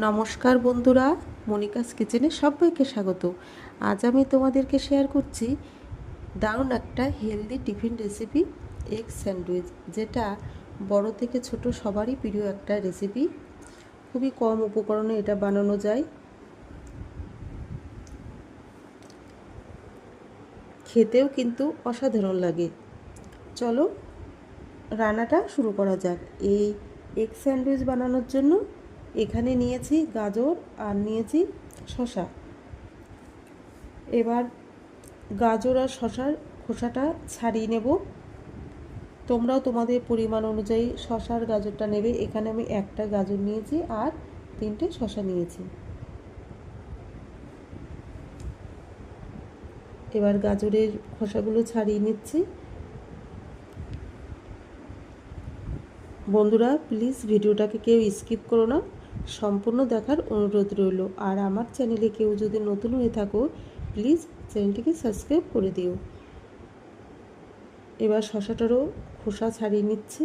নমস্কার বন্ধুরা, মনিকাস কিচেনে সবাইকে স্বাগত। আজ আমি তোমাদেরকে শেয়ার করছি দারুণ একটা healthy tiffin recipe egg sandwich যেটা বড় থেকে ছোট সবারই প্রিয় একটা রেসিপি খুবই কম উপকরণে এটা বানানো যায়। খেতেও কিন্তু অসাধারণ লাগে। চলো রান্নাটা শুরু করা যাক। এই এগ স্যান্ডউইচ বানানোর জন্য এখানে নিয়েছি গাজর আর নিয়েছি শশা এবার গাজর আর শশার খোসাটা ছাড়িয়ে নেব। তোমরাও তোমাদের পরিমাণ অনুযায়ী শশার গাজরটা নেবে। এখানে আমি একটা গাজর নিয়েছি আর তিনটে শশা নিয়েছি। এবার গাজরের খোসাগুলো ছাড়িয়ে নিচ্ছি। বন্ধুরা প্লিজ ভিডিওটাকে কেউ স্কিপ করো না। সম্পূর্ণ দেখার অনুরোধ রইল। আর আমার চ্যানেলে কেউ যদি নতুন হয়ে থাকো প্লিজ চ্যানেলটিকে সাবস্ক্রাইব করে দিও। এবার শশাটারও খোসা ছাড়িয়ে নিচ্ছি।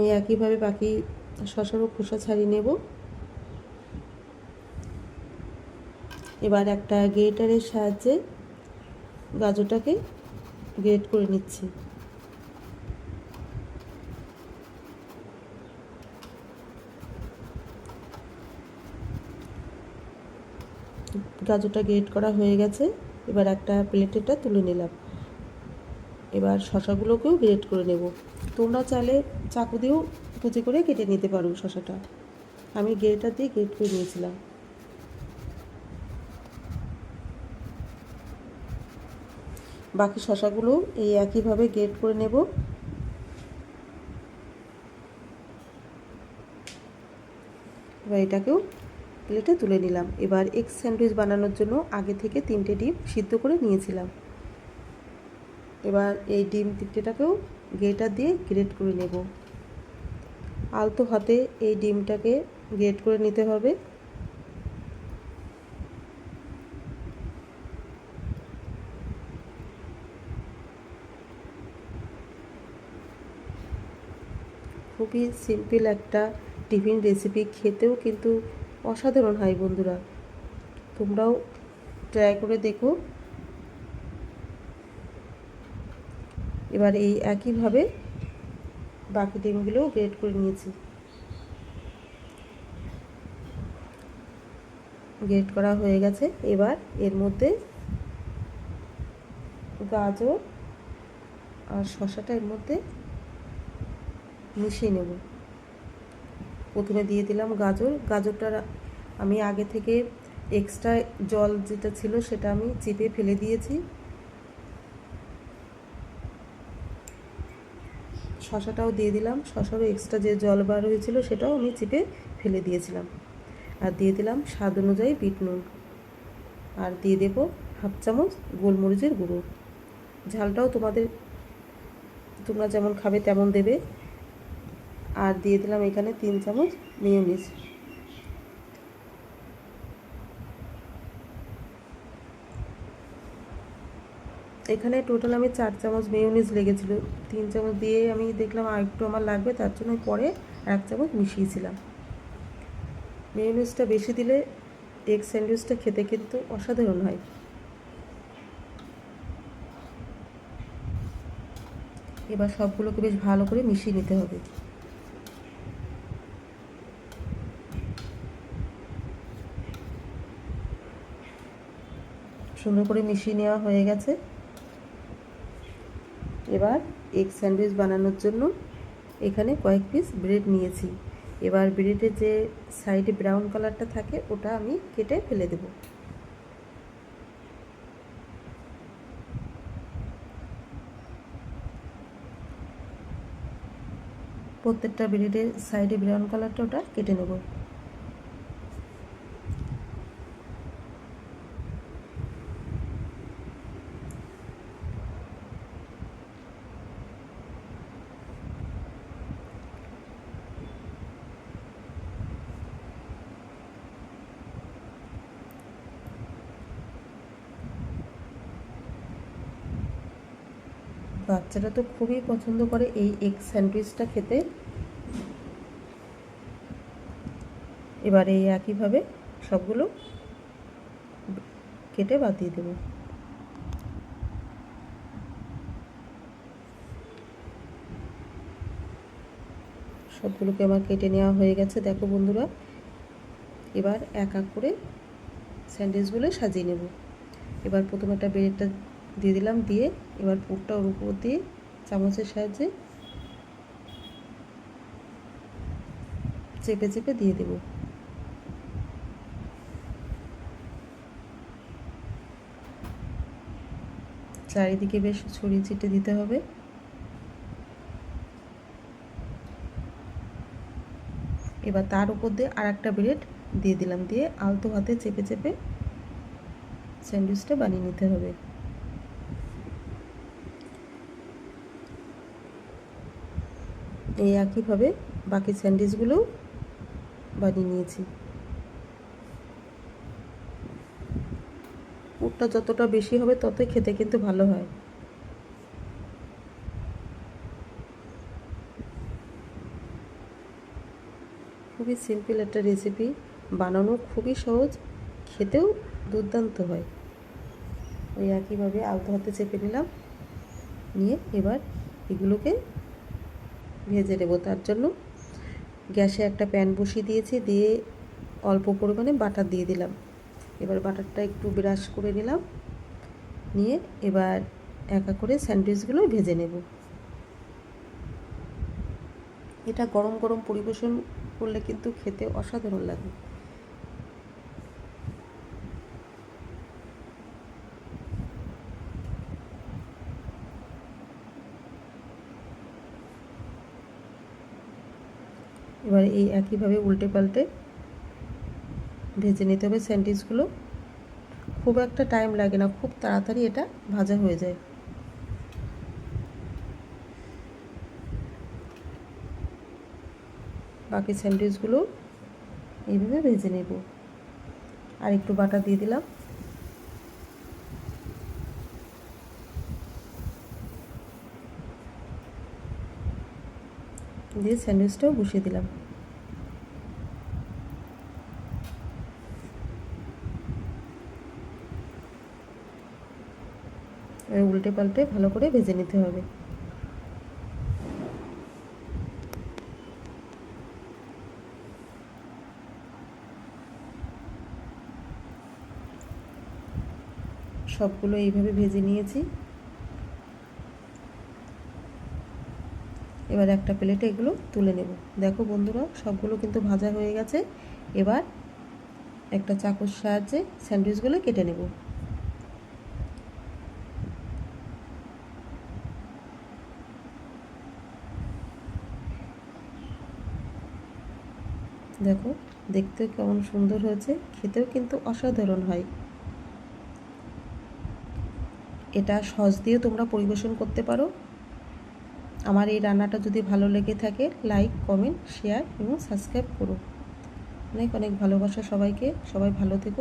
এই একইভাবে বাকি শশারও খোসা ছাড়িয়ে নেব। এবার একটা গ্রেটারের সাহায্যে গাজরটাকে গ্রেট করে নিচ্ছি। গাজরটা গ্রেট করা হয়ে গেছে, এবার একটা প্লেটেটা তুলে নিলাম। এবার শশাগুলোকেও গ্রেট করে নেব। তোমরা চাইলে চাকু দিয়েও কুচি করে কেটে নিতে পারো শশাটা। আমি গ্রেটার দিয়ে গ্রেট করে নিয়েছিলাম। বাকি শশাগুলো এই একইভাবে গ্রেট করে নেব। এবার এটাকেও প্লেটে তুলে নিলাম। এবার এগ স্যান্ডউইচ বানানোর জন্য আগে থেকে তিনটে ডিম সিদ্ধ করে নিয়েছিলাম। এবার এই ডিম তিনটেটাকেও গ্রেটার দিয়ে গ্রেট করে নেব। আলতো হাতে এই ডিমটাকে গ্রেট করে নিতে হবে। খুবই সিম্পল একটা টিফিন রেসিপি খেতেও কিন্তু অসাধারণ হয় বন্ধুরা। তোমরাও ট্রাই করে দেখো। এবার এই একইভাবে বাকি ডিমগুলোও গ্রেড করে নিয়েছি। গ্রেড করা হয়ে গেছে। এবার এর মধ্যে গাজর আর শশাটা এর মধ্যে মিশিয়ে নেব। প্রথমে দিয়ে দিলাম গাজর। গাজরটা আমি আগে থেকে এক্সট্রা জল যেটা ছিল সেটা আমি চিপে ফেলে দিয়েছি। শশাটাও দিয়ে দিলাম। শশারও এক্সট্রা যে জল বার হয়েছিল সেটাও আমি চিপে ফেলে দিয়েছিলাম। আর দিয়ে দিলাম স্বাদ অনুযায়ী বিট নুন। আর দিয়ে দেব হাফ চামচ গোলমরিচের গুঁড়ো। ঝালটাও তোমাদের, তোমরা যেমন খাবে তেমন দেবে। আর দিয়ে দিলাম এখানে তিন চামচ মেয়োনিজ এখানে টোটাল আমি চার চামচ মেয়োনিজ লেগেছিল। তিন চামচ দিয়ে আমি দেখলাম আর একটু আমার লাগবে, তার জন্য পরে এক চামচ মিশিয়েছিলাম। মেয়োনিজটা বেশি দিলে এগ স্যান্ডউইচটা খেতে কিন্তু অসাধারণ হয়। এবার সবগুলোকে বেশ ভালো করে মিশিয়ে নিতে হবে। সুন্দর করে মিশিয়ে নেওয়া হয়ে গেছে। এবার এগ স্যান্ডউইচ বানানোর জন্য এখানে কয়েক পিস ব্রেড নিয়েছি। এবার ব্রেডের যে সাইডে ব্রাউন কালারটা থাকে, ওটা আমি কেটে ফেলে দেব। প্রত্যেকটা ব্রেডের সাইডে ব্রাউন কালারটা ওটা কেটে নেব। বাচ্চারা তো খুবই পছন্দ করে এই এগ স্যান্ডউইচটা খেতে। এবার এই একইভাবে সবগুলো কেটে বাতিয়ে দেবো। সবগুলোকে আমার কেটে নেওয়া হয়ে গেছে। দেখো বন্ধুরা, এবার এক এক করে স্যান্ডউইচগুলো সাজিয়ে নেব। এবার প্রথমে একটা ব্রেডটা দিয়ে দিলাম, দিয়ে এবার পুরটা ওর উপর দিয়ে চামচের সাহায্যে চেপে চেপে দিয়ে দেব। চারিদিকে বেশ ছড়িয়ে ছিটে দিতে হবে। এবার তার উপর দিয়ে আর একটা ব্রেড দিয়ে দিলাম, দিয়ে আলতো হাতে চেপে চেপে স্যান্ডউইচটা বানিয়ে নিতে হবে। এই একইভাবে বাকি স্যান্ডউইচগুলোও বানিয়ে নিয়েছি। পুরটা যতটা বেশি হবে ততই খেতে কিন্তু ভালো হয়। খুবই সিম্পল একটা রেসিপি বানানো খুবই সহজ, খেতেও দুর্দান্ত হয়। ওই একইভাবে আলতো হাতে চেপে নিলাম, নিয়ে এবার এগুলোকে ভেজে নেব তার জন্য। গ্যাসে একটা প্যান বসিয়ে দিয়েছি, দিয়ে অল্প পরিমাণে বাটার দিয়ে দিলাম। এবার বাটারটা একটু ব্রাশ করে নিলাম। নিয়ে এবার একা করে স্যান্ডউইচগুলো ভেজে নেব। এটা গরম গরম পরিবেশন করলে কিন্তু খেতে অসাধারণ লাগে। এবার এই একইভাবে উল্টে পাল্টে ভেজে নিতে হবে স্যান্ডউইচগুলো খুব একটা টাইম লাগে না, খুব তাড়াতাড়ি এটা ভাজা হয়ে যায়। বাকি স্যান্ডউইচগুলো এইভাবে ভেজে নেব। আর একটু বাটা দিয়ে দিলাম। দিয়ে স্যান্ডউইচটাও বসিয়ে দিলাম। উল্টে পাল্টে ভালো করে ভেজে নিতে হবে। সবগুলো এইভাবে ভেজে নিয়েছি। এবার একটা প্লেটে এগুলো তুলে নেব। দেখো বন্ধুরা, সবগুলো কিন্তু ভাজা হয়ে গেছে। এবার একটা চাকুর সাহায্যে স্যান্ডউইচগুলো কেটে নেব। দেখো দেখতেও কেমন সুন্দর হয়েছে, খেতেও কিন্তু অসাধারণ হয়। এটা সস দিয়ে তোমরা পরিবেশন করতে পারো। আমার এই রান্নাটা যদি ভালো লেগে থাকে লাইক কমেন্ট শেয়ার এবং সাবস্ক্রাইব করো। অনেক অনেক ভালোবাসা সবাইকে। সবাই ভালো থেকো।